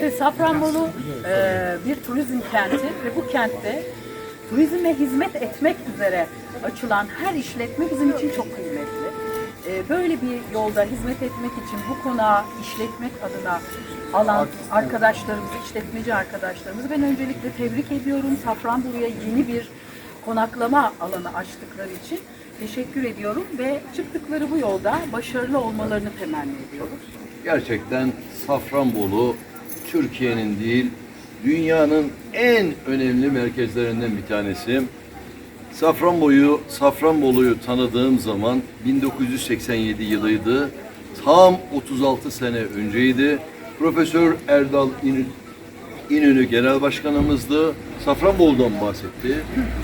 Evet, Safranbolu e, bir turizm kenti ve bu kentte turizme hizmet etmek üzere açılan her işletme bizim için çok kıymetli. E, böyle bir yolda hizmet etmek için bu konağı işletmek adına alan arkadaşlarımızı, işletmeci arkadaşlarımızı ben öncelikle tebrik ediyorum. Safranbolu'ya yeni bir konaklama alanı açtıkları için teşekkür ediyorum ve çıktıkları bu yolda başarılı olmalarını temenni ediyoruz. Gerçekten Safranbolu Türkiye'nin değil dünyanın en önemli merkezlerinden bir tanesi. Safranbolu'yu Safranbolu'yu tanıdığım zaman 1987 yılıydı. Tam 36 sene önceydi. Profesör Erdal İnönü, İnönü Genel Başkanımızdı. Safranbolu'dan bahsetti.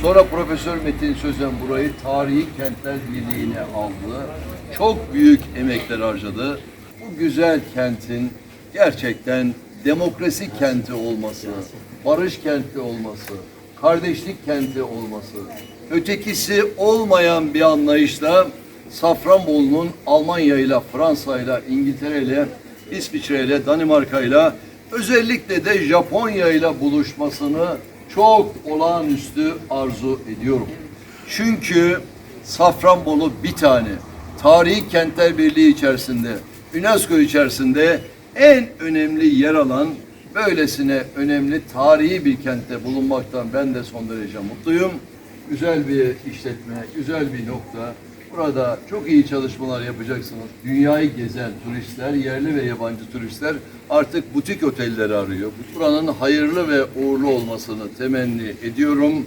Sonra Profesör Metin Sözen burayı Tarihi Kentler Birliği'ne aldı. Çok büyük emekler harcadı. Bu güzel kentin gerçekten demokrasi kenti olması, barış kenti olması, kardeşlik kenti olması, ötekisi olmayan bir anlayışla Safranbolu'nun Almanya ile, Fransa ile, İngiltere ile, İsviçre ile, Danimarka ile, özellikle de Japonya ile buluşmasını çok olağanüstü arzu ediyorum. Çünkü Safranbolu bir tane. Tarihi Kentler Birliği içerisinde, UNESCO içerisinde en önemli yer alan böylesine önemli tarihi bir kentte bulunmaktan ben de son derece mutluyum. Güzel bir işletme, güzel bir nokta. Burada çok iyi çalışmalar yapacaksınız. Dünyayı gezen turistler, yerli ve yabancı turistler artık butik otelleri arıyor. Buranın hayırlı ve uğurlu olmasını temenni ediyorum.